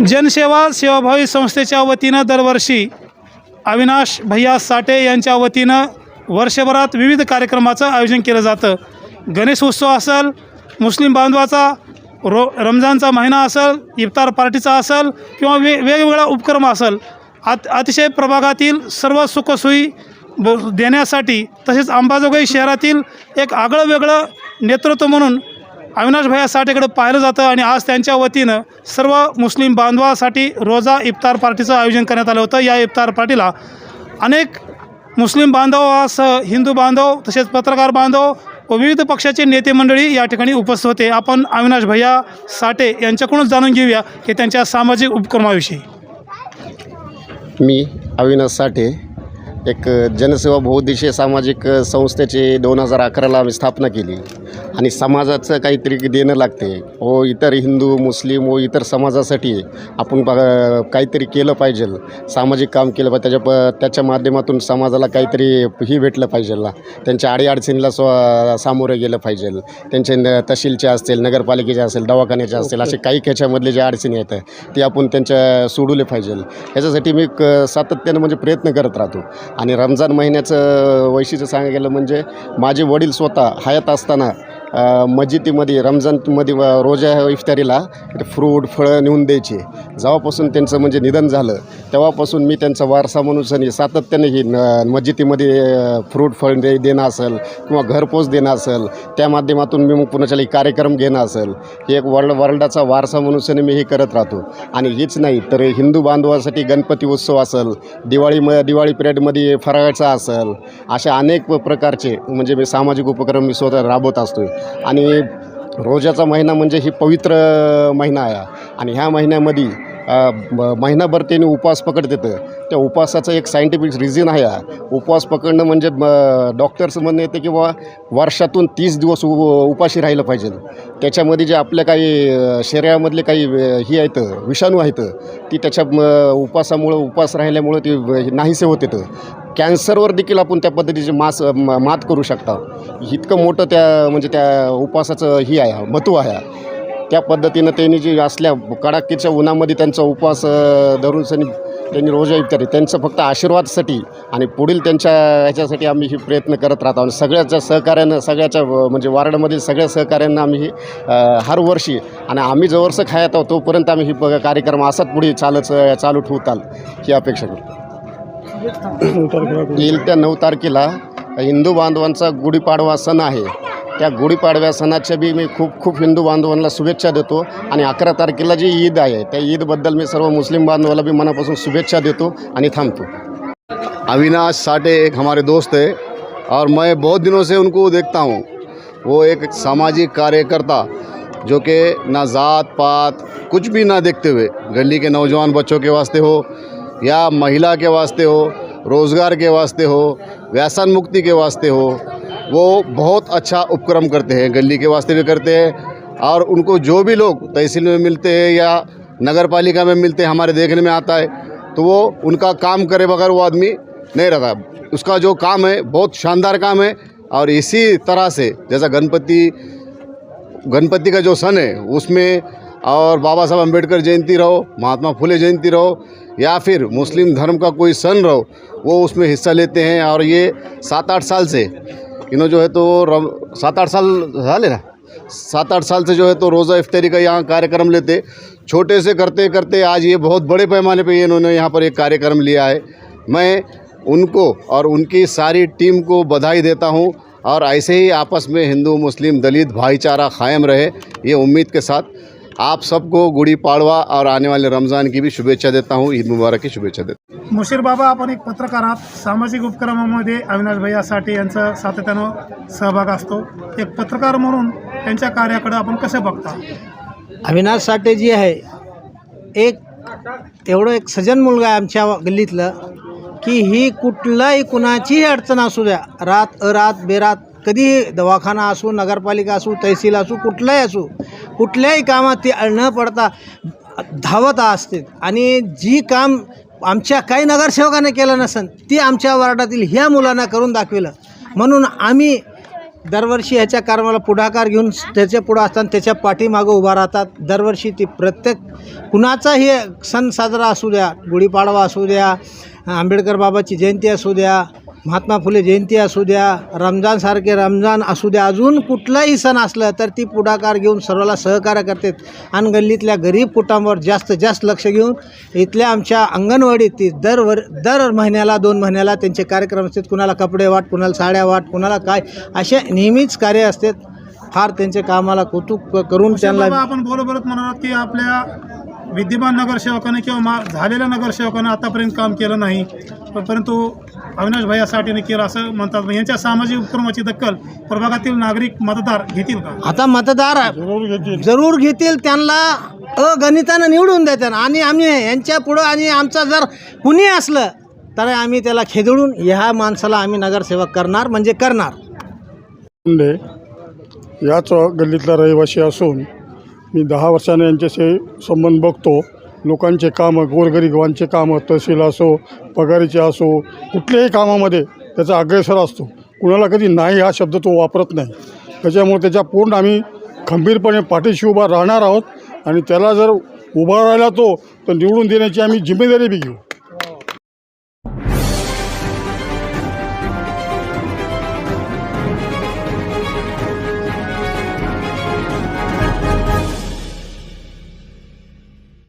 जनसेवा सेवाभावी संस्थेच्या वतीनं दरवर्षी अविनाश भैया साठे यांच्या वतीनं वर्षभरात विविध कार्यक्रमाचं आयोजन केलं जातं. गणेश उत्सव असेल मुस्लिम बांधवाचा रो रमजानचा महिना असेल इफ्तार पार्टीचा असेल किंवा वे वेगवेगळा उपक्रम असेल आत अतिशय प्रभागातील सर्व सुखसोयी ब देण्यासाठी तसेच अंबाजोगाई शहरातील एक आगळं वेगळं नेतृत्व म्हणून अविनाश भैया साठेकडे पाहिलं जातं आणि आज त्यांच्या वतीनं सर्व मुस्लिम बांधवासाठी रोजा इफ्तार पार्टीचं आयोजन करण्यात आलं होतं. या इफ्तार पार्टीला अनेक मुस्लिम बांधवासह हिंदू बांधव तसेच पत्रकार बांधव व विविध पक्षाचे नेते मंडळी या ठिकाणी उपस्थित होते. आपण अविनाश भैया साठे यांच्याकडूनच जाणून घेऊया की त्यांच्या सामाजिक उपक्रमाविषयी. मी अविनाश साठे एक जनसेवा बहुउद्देशीय सामाजिक संस्थेची दोन हजार अकराला आम्ही स्थापना केली. आणि समाजाचं काहीतरी देणं लागते. व इतर हिंदू मुस्लिम व इतर समाजासाठी आपण काहीतरी केलं पाहिजे. सामाजिक काम केलं पाहिजे. त्याच्या प त्याच्या माध्यमातून समाजाला काहीतरी ही भेटलं पाहिजे. त्यांच्या अडीअडचणीला स्व सामोरं गेलं पाहिजे. त्यांचे न तहसीलचे असतील नगरपालिकेचे असेल दवाखान्याचे असतील असे काही ह्याच्यामधले ज्या अडचणी आहेत ते आपण त्यांच्या सोडवले पाहिजे. याच्यासाठी मी क सातत्यानं म्हणजे प्रयत्न करत राहतो. आणि रमजान महिन्याचं वैशिष्ट्य सांगायला गेलं म्हणजे माझे वडील स्वतः हयात असताना मजिदीमध्ये मस्जिदीमध्ये रमजानमध्ये व रोजा इफ्तारीला फ्रूट फळं नेऊन द्यायचे. जेव्हापासून त्यांचं म्हणजे निधन झालं तेव्हापासून मी त्यांचा वारसा म्हणून सातत्याने ही न मस्जिदीमध्ये फ्रूट फळ दे देणं असेल किंवा घरपोच देणं असेल त्या माध्यमातून मी मग पुन्हा कार्यक्रम घेणं असेल हे एक वर्ल्ड वर्ल्डाचा वारसा म्हणून मी हे करत राहतो. आणि हेच नाही तर हिंदू बांधवासाठी गणपती उत्सव असेल दिवाळी म दिवाळी पिरियडमध्ये फराळाचा असेल अशा अनेक प्रकारचे म्हणजे मी सामाजिक उपक्रम मी स्वतः राबवत असतो आणि रोजाचा महिना म्हणजे ही पवित्र महिना आहे. आणि ह्या महिन्यामध्ये महिनाभर त्यांनी उपवास पकडतात त्या उपवासाचं एक सायंटिफिक रिझन आहे उपवास पकडणं म्हणजे डॉक्टर्स म्हणणं येते की बाबा वर्षातून तीस दिवस उ उपाशी राहिलं पाहिजे. त्याच्यामध्ये जे आपल्या काही शरीरामधले काही ही आहेत विषाणू आहेत ती त्याच्या उपवासामुळं उपवास राहिल्यामुळं ते नाहीसे होत येतं. कॅन्सरवर देखील आपण त्या पद्धतीचे मास म- मात करू शकता. इतकं मोठं त्या म्हणजे त्या उपवासाचं ही आहे महत्त्व आहे. त्या पद्धतीनं त्यांनी जी असल्या कडाकीच्या उन्हामध्ये त्यांचा उपवास धरून सनी त्यांनी रोजा इफ्तारी त्यांचं फक्त आशीर्वादसाठी आणि पुढील त्यांच्या ह्याच्यासाठी आम्ही हे प्रयत्न करत राहतो. आणि सगळ्याच्या सहकार्यानं सगळ्याच्या म्हणजे वार्डामधील सगळ्या सहकार्यांना आम्ही हे हर वर्षी आणि आम्ही जवळचं खायत आहोत तोपर्यंत आम्ही ही प- कार्यक्रम असाच पुढे चालच चालू ठेवताल ही अपेक्षा करतो. येईल त्या नऊ तारखेला हिंदू बांधवांचा गुढीपाडवा सण आहे. त्या गुढीपाडव्या सणाच्या बी मी खूप खूप हिंदू बांधवांना शुभेच्छा देतो आणि अकरा तारखेला जी ईद आहे, त्या ईदबद्दल मी सर्व मुस्लिम बांधवाला भी मनापासून शुभेच्छा देतो थांबतो. अविनाश साठे एक हमारे दोस्त है और मैं बहुत दिनों से उनको देखता हूँ। वो एक सामाजिक कार्यकर्ता जो कि ना ज़ात पात कुछ भी ना देखते हुए, गली के नौजवान बच्चों के वास्ते हो या महिला के वास्ते हो, रोज़गार के वास्ते हो, व्यसन मुक्ति के वास्ते हो, वो बहुत अच्छा उपक्रम करते हैं, गली के वास्ते भी करते हैं। और उनको जो भी लोग तहसील में मिलते हैं या नगर पालिका में मिलते हैं, हमारे देखने में आता है तो वो उनका काम करे बगैर वो आदमी नहीं रहता। उसका जो काम है, बहुत शानदार काम है। और इसी तरह से, जैसा गणपति गणपति का जो सन है, उसमें और बाबा साहब अंबेडकर जयंती रहो, महात्मा फुले जयंती रहो या फिर मुस्लिम धर्म का कोई सन रहो, वो उसमें हिस्सा लेते हैं। और ये सात आठ साल से इन्हों जो है तो सात आठ साल झाले ना? सात आठ साल से जो है तो रोज़ा इफ्तारी का यहाँ कार्यक्रम लेते, छोटे से करते करते आज ये बहुत बड़े पैमाने पे इन्होंने यहाँ पर एक कार्यक्रम लिया है। मैं उनको और उनकी सारी टीम को बधाई देता हूँ और ऐसे ही आपस में हिंदू, मुस्लिम, दलित भाईचारा कायम रहे, ये उम्मीद के साथ। आप सबको गुड़ी पाड़वा और आने वाले रमज़ान की भी शुभेच्छा देता हूँ ईद मुबारक की शुभेच्छा देता हूँ। मुशीर बाबा आपण एक पत्रकार आहात. सामाजिक उपक्रमामध्ये अविनाश भैया साठे यांचा सातत्यानं सहभाग असतो. एक पत्रकार म्हणून त्यांच्या कार्याकडे आपण कसे बघता? अविनाश साठे जी आहे. एक एवढं एक सजन मुलगा आहे आमच्या गल्लीतलं की ही कुठलाही कुणाचीही अडचण असू द्या रात अरात बेरात कधी दवाखाना असू नगरपालिका असू तहसील असू कुठलाही असू कुठल्याही कामात ती न पडता धावत असते. आणि जी काम आमच्या काही नगरसेवकाने केलं नसेल ती आमच्या वार्डातील ह्या मुलांना करून दाखविलं. म्हणून आम्ही दरवर्षी ह्याच्या कामाला पुढाकार घेऊन त्याच्या पुढं असताना त्याच्या पाठीमागं उभा राहतात. दरवर्षी ती प्रत्येक कुणाचाही सण साजरा असू द्या गुढीपाडवा असू द्या आंबेडकर बाबाची जयंती असू द्या महात्मा फुले जयंती असू द्या रमजानसारखे रमजान असू द्या अजून कुठलाही सण असलं तर ती पुढाकार घेऊन सर्वाला सहकार्य करतात. आणि गल्लीतल्या गरीब कुटुंबावर जास्त जास्त लक्ष घेऊन इथल्या आमच्या अंगणवाडीत ती दरवर दर महिन्याला दोन महिन्याला त्यांचे कार्यक्रम असतात. कुणाला कपडे वाट कुणाला साड्या वाट कुणाला काय असे नेहमीच कार्य असतात. फार त्यांच्या कामाला कौतुक करून त्यांना आपण बोलत म्हणालात की आपल्या विद्यमान नगरसेवकाने किंवा मा झालेल्या नगरसेवकाने आतापर्यंत काम केलं नाही. परंतु अविनाश भैया साठेने केलं असं म्हणतात. मग यांच्या सामाजिक उपक्रमाची दखल प्रभागातील नागरिक मतदार घेतील का? आता मतदार जरूर घेतील. त्यांना अगणितानं निवडून देतात. आणि आम्ही यांच्या पुढं आणि आमचा जर कुणी असलं तर आम्ही त्याला खेदळून ह्या माणसाला आम्ही नगरसेवक करणार म्हणजे करणार. शिंदे याच गल्लीतला रहिवासी असून मी दहा वर्षाने यांच्याशी संबंध बघतो. लोकांचे कामं गोरगरिबांचे कामं तहसील असो पगारीचे असो कुठल्याही कामामध्ये त्याचा अग्रेसर असतो. कुणाला कधी नाही हा शब्द तो वापरत नाही. त्याच्यामुळे त्याच्या पूर्ण आम्ही खंबीरपणे पाठीशी उभा राहणार आहोत आणि त्याला जर उभा राहिला तो तर निवडून देण्याची आम्ही जिम्मेदारी बी घेऊ.